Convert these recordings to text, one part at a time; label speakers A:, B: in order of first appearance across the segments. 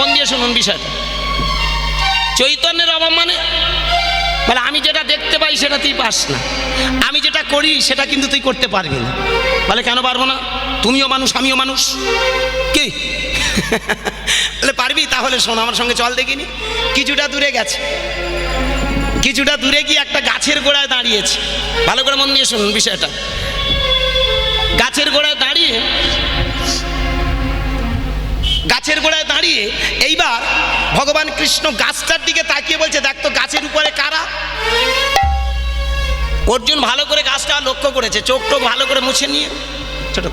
A: মন দিয়ে শুনুন বিষয়টা। চৈতন্যের অভাব মানে? বলে, আমি যেটা দেখতে পাই সেটা তুই পাস না। আমি যেটা করি সেটা কিন্তু তুই করতে পারবি না। বলে, কেন পারব না? তুমিও মানুষ, আমিও মানুষ। কি? বলে, পারবি? তাহলে শোন, আমার সঙ্গে চল দেখিনি। কিছুটা দূরে গেছে। কিছুটা দূরে গিয়ে একটা গাছের গোড়ায় দাঁড়িয়েছে। ভালো করে মন দিয়ে শুনুন বিষয়টা। গাছের গোড়ায় দাঁড়িয়ে গাছের গোড়ায় দাঁড়িয়ে এইবার ভগবান কৃষ্ণ গাছটার দিকে তাকিয়ে বলছে, দেখ তো গাছের উপরে কারা? অর্জুন ভালো করে গাছটা লক্ষ্য করেছে চোখ টোক ভালো করে মুছে নিয়ে। ছোট।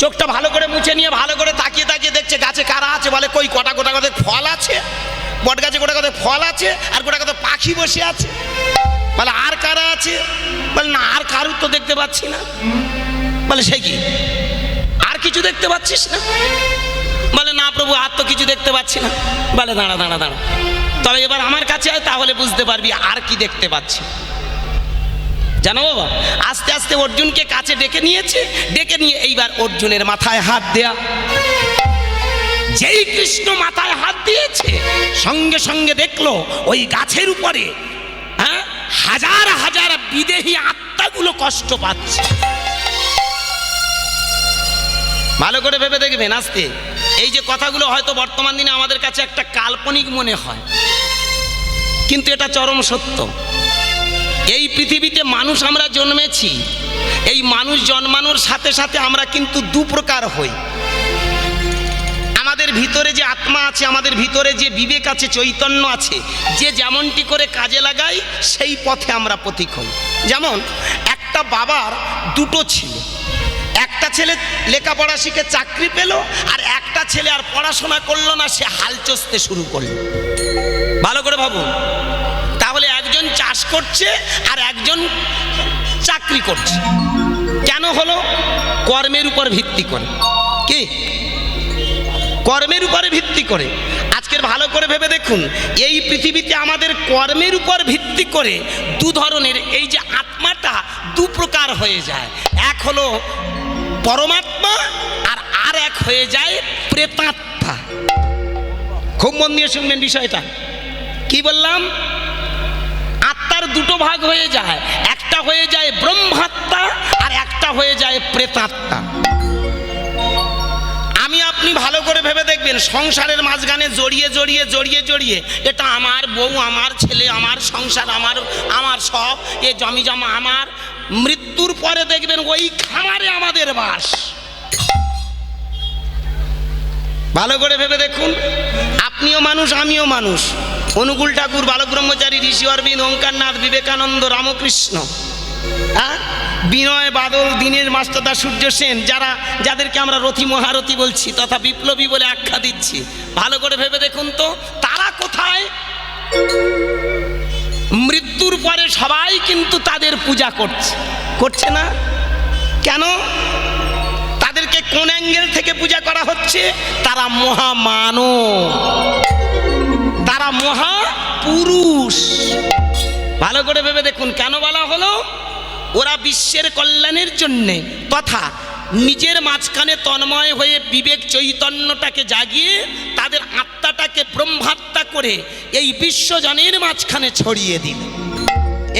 A: চোখটা ভালো করে মুছে নিয়ে ভালো করে তাকিয়ে তাকিয়ে দেখছে, গাছে কারা আছে বলে, কই, কটা, গোটা কথা ফল আছে? বট গাছে গোটা কথা ফল আছে আর গোটা কথা পাখি বসে আছে? বলে, আর কারা আছে? বলে, না, আর কারুর তো দেখতে পাচ্ছি না। বলে, সে কি? আর কিছু দেখতে পাচ্ছিস না? বলে, না প্রভু, আর তো কিছু দেখতে পাচ্ছি না। বলে, দাঁড়া দাঁড়া দাঁড়া। তবে এবার আমার কাছে আয়, তাহলে বুঝতে পারবি আর কি দেখতে পাচ্ছি। জানো বাবা, আস্তে আস্তে অর্জুনকে কাছে ডেকে নিয়েছে, ডেকে নিয়ে এইবার অর্জুনের মাথায় হাত দেয়া। যেই কৃষ্ণ মাথায় হাত দিয়েছে, সঙ্গে সঙ্গে দেখল ওই গাছের উপরে হ্যাঁ হাজার হাজার বিদেহী আত্মাগুলো কষ্ট পাচ্ছে। ভালো করে ভেবে দেখবেন আস্তে এই যে কথাগুলো হয়তো বর্তমান দিনে আমাদের কাছে একটা কাল্পনিক মনে হয়। কিন্তু এটা চরম সত্য। এই পৃথিবীতে মানুষ আমরা জন্মেছি, এই মানুষ জন্মানোর সাথে সাথে আমরা কিন্তু দু প্রকার হই। আমাদের ভিতরে যে আত্মা আছে, আমাদের ভিতরে যে বিবেক আছে, চৈতন্য আছে, যে যেমনটি করে কাজে লাগাই, সেই পথে আমরা পথিক হই। যেমন, একটা বাবার দুটো ছিল। একটা ছেলে লেখাপড়া শিখে চাকরি পেল, আর একটা ছেলে আর পড়াশোনা করল না, সে হাল চষতে শুরু করল। ভালো করে ভাবুন। তাহলে একজন চাষ করছে আর একজন চাকরি করছে। কেন হলো? কর্মের উপর ভিত্তি করে। কি? কর্মের উপরে ভিত্তি করে। আজকের ভালো করে ভেবে দেখুন, এই পৃথিবীতে আমাদের কর্মের উপর ভিত্তি করে দু ধরনের, এই যে আত্মাটা দু প্রকার হয়ে যায়। এক হলো পরমাত্মা আর আর এক হয়ে যায় প্রেতাত্মা। খুব মন দিয়ে শুনবেন বিষয়টা। কি বললাম? আত্মার দুটো ভাগ হয়ে যায়। একটা হয়ে যায় ব্রহ্মাত্মা আর একটা হয়ে যায় প্রেতাত্মা। আমি আপনি ভালো করে ভেবে দেখবেন, সংসারের মাঝখানে জড়িয়ে জড়িয়ে জড়িয়ে জড়িয়ে এটা আমার বউ, আমার ছেলে, আমার সংসার, আমার আমার সব, এ জমি জমা আমার। মৃত্যুর পরে দেখবেন ওই খামারে আমাদের বাস। ভালো করে ভেবে দেখুন। আপনিও মানুষ, আমিও মানুষ। অনুকূল ঠাকুর বালক ব্রহ্মচারী ঋষি অরবিন্দ, ওঙ্কারনাথ, বিবেকানন্দ, রামকৃষ্ণ। হ্যাঁ? বিনয়, বাদল, দিনের মাস্টারদা সূর্য সেন, যারা, যাদেরকে আমরা রথি, মহারথী বলছি, তথা বিপ্লবী বলে আখ্যা দিচ্ছি। ভালো করে ভেবে দেখুন তো, তারা কোথায়? মৃত্যুর পরে সবাই কিন্তু তাদের পূজা করছে। করছে না? কেন? তাদেরকে কোন অ্যাঙ্গেল থেকে পূজা করা হচ্ছে? তারা মহামানব। তারা মহা পুরুষ ভালো করে ভেবে দেখুন, কেন বলা হলো? ওরা বিশ্বের কল্যাণের জন্যে। তথা নিজের মাঝখানে তন্ময় হয়ে বিবেক চৈতন্যটাকে জাগিয়ে তাদের আত্মাটাকে ব্রহ্মাত্মা করে এই বিশ্বজনের মাঝখানে ছড়িয়ে দিল।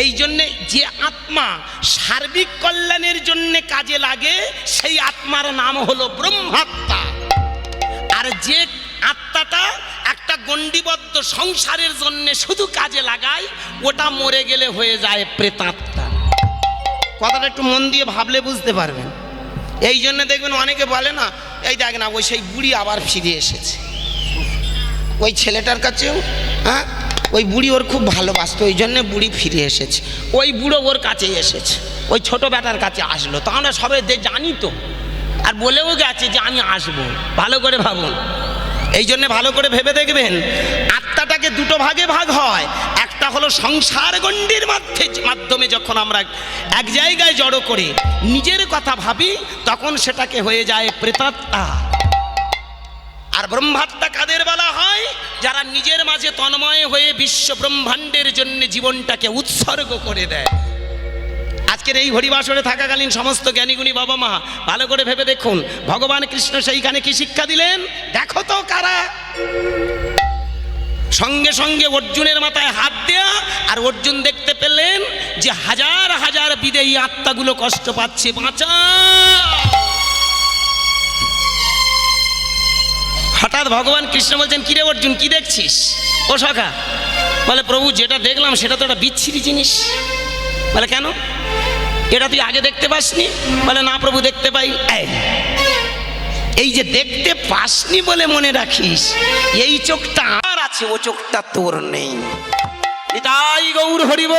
A: এই জন্যে যে আত্মা সার্বিক কল্যাণের জন্যে কাজে লাগে, সেই আত্মার নাম হলো ব্রহ্মাত্মা। আর যে আত্মাটা একটা গণ্ডিবদ্ধ সংসারের জন্য শুধু কাজে লাগায়, ওটা মরে গেলে হয়ে যায় প্রেতাত্মা। কথাটা একটু মন দিয়ে ভাবলে বুঝতে পারবেন। এই জন্য দেখবেন অনেকে বলে না, এই দেখ না, ওই সেই বুড়ি আবার ফিরে এসেছে। ওই ছেলেটার কাছেও হ্যাঁ ওই বুড়ি ওর খুব ভালোবাসতো, ওই জন্য বুড়ি ফিরে এসেছে। ওই বুড়ো ওর কাছেই এসেছে। ওই ছোট বেটার কাছে আসলো। তা আমরা সবাই দে- জানি তো। আর বলেও গেছে যে আমি আসব। ভালো করে ভাবুন। এই জন্যে ভালো করে ভেবে দেখবেন, আত্মাটাকে দুটো ভাগে ভাগ হয়। একটা হলো সংসার গণ্ডির মাধ্যমে যখন আমরা এক জায়গায় জড়ো করে, নিজের কথা ভাবি, তখন সেটাকে হয়ে যায় প্রেতাত্মা। আর ব্রহ্মাত্মা কাদের বলা হয়? যারা নিজের মাঝে তন্ময় হয়ে বিশ্ব ব্রহ্মাণ্ডের জন্য জীবনটাকে উৎসর্গ করে দেয়। আজকের এই হরিবাসরে থাকাকালীন সমস্ত জ্ঞানীগুণী বাবা মা, ভালো করে ভেবে দেখুন, ভগবান কৃষ্ণ সেইখানে কি শিক্ষা দিলেন? দেখো তো কারা। সঙ্গে সঙ্গে অর্জুনের মাথায় হাত দেয়া আর অর্জুন দেখতে পেলেন যে হাজার হাজার বিদেয়ী আত্মাগুলো কষ্ট পাচ্ছে বাঁচা হঠাৎ ভগবান কৃষ্ণ বলছেন কিরে অর্জুন কি দেখছিস? ও সখা। বলে প্রভু যেটা দেখলাম সেটা তো একটা বিচ্ছিরি জিনিস। বলে কেন? এটা তুই আগে দেখতে পাসনি? বলে না প্রভু দেখতে পাই। এই, যে দেখতে পাসনি বলে মনে রাখিস এই চোখটা আর আছে ও চোখটা তোর নেই। তাই গৌর হরিব